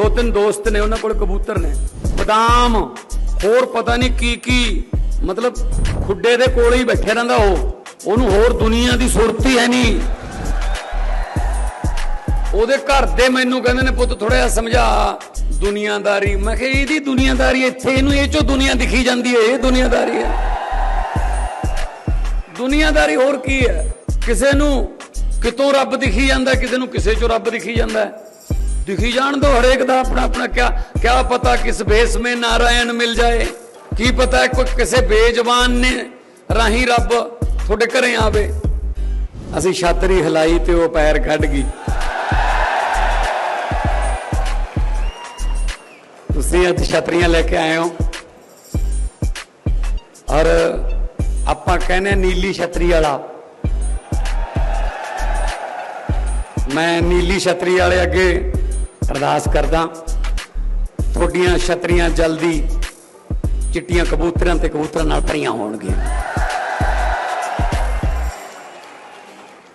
ਦੋ ਤਿੰਨ ਦੋਸਤ ਨੇ, ਉਹਨਾਂ ਕੋਲ ਕਬੂਤਰ ਨੇ। ਬਦਾਮ, ਹੋਰ ਪਤਾ ਨਹੀਂ ਕੀ ਕੀ, ਮਤਲਬ ਖੁੱਡੇ ਦੇ ਕੋਲ ਹੀ ਬੈਠੇ ਰਹਿੰਦਾ ਉਹ। ਉਹਨੂੰ ਹੋਰ ਦੁਨੀਆ ਦੀ ਸੁਰਤੀ ਹੈ ਨਹੀਂ ਉਹਦੇ ਘਰ ਦੇ ਮੈਨੂੰ ਕਹਿੰਦੇ ਨੇ, ਪੁੱਤ ਥੋੜਾ ਜਿਹਾ ਸਮਝਾ ਦੁਨੀਆਦਾਰੀ। ਮੈਂ ਕਿਹਾ, ਇਹਦੀ ਦੁਨੀਆਦਾਰੀ ਇੱਥੇ ਇਹਨੂੰ, ਇਹ ਚੋ ਦੁਨੀਆ ਦਿਖੀ ਜਾਂਦੀ ਹੈ, ਇਹ ਦੁਨੀਆਦਾਰੀ ਹੈ। ਦੁਨੀਆਦਾਰੀ ਹੋਰ ਕੀ ਹੈ? ਕਿਸੇ ਨੂੰ ਕਿਤੋਂ ਰੱਬ ਦਿਖੀ ਜਾਂਦਾ, ਕਿਸੇ ਨੂੰ ਕਿਸੇ ਚੋਂ ਰੱਬ ਦਿਖੀ ਜਾਂਦਾ ਲਿਖੀ ਜਾਣ ਦੋ ਹਰੇਕ ਦਾ ਆਪਣਾ ਆਪਣਾ, ਕਿਆ ਕਿਆ ਪਤਾ ਕਿਸ ਬੇਸ ਮੇ ਨਾਰਾਇਣ ਮਿਲ ਜਾਏ? ਕੀ ਪਤਾ ਹੈ ਕੋਈ ਕਿਸੇ ਬੇਜਵਾਨ ਨੇ ਰਾਹੀਂ ਰੱਬ ਤੁਹਾਡੇ ਘਰੇ ਆਵੇ? ਅਸੀਂ ਛਾਤਰੀ ਹਿਲਾਈ ਤੇ ਉਹ ਪੈਰ ਕੱਢ ਗਈ। ਤੁਸੀਂ ਅੱਜ ਛਤਰੀਆਂ ਲੈ ਕੇ ਆਏ ਹੋ। ਔਰ ਆਪਾਂ ਕਹਿੰਦੇ ਹਾਂ ਨੀਲੀ ਛਤਰੀ ਵਾਲਾ। ਮੈਂ ਨੀਲੀ ਛਤਰੀ ਵਾਲੇ ਅੱਗੇ ਅਰਦਾਸ ਕਰਦਾ। ਤੁਹਾਡੀਆਂ ਛਤਰੀਆਂ ਜਲਦੀ ਚਿੱਟੀਆਂ ਕਬੂਤਰਾਂ ਤੇ ਕਬੂਤਰਾਂ ਨਾਲ ਭਰੀਆਂ ਹੋਣਗੀਆਂ।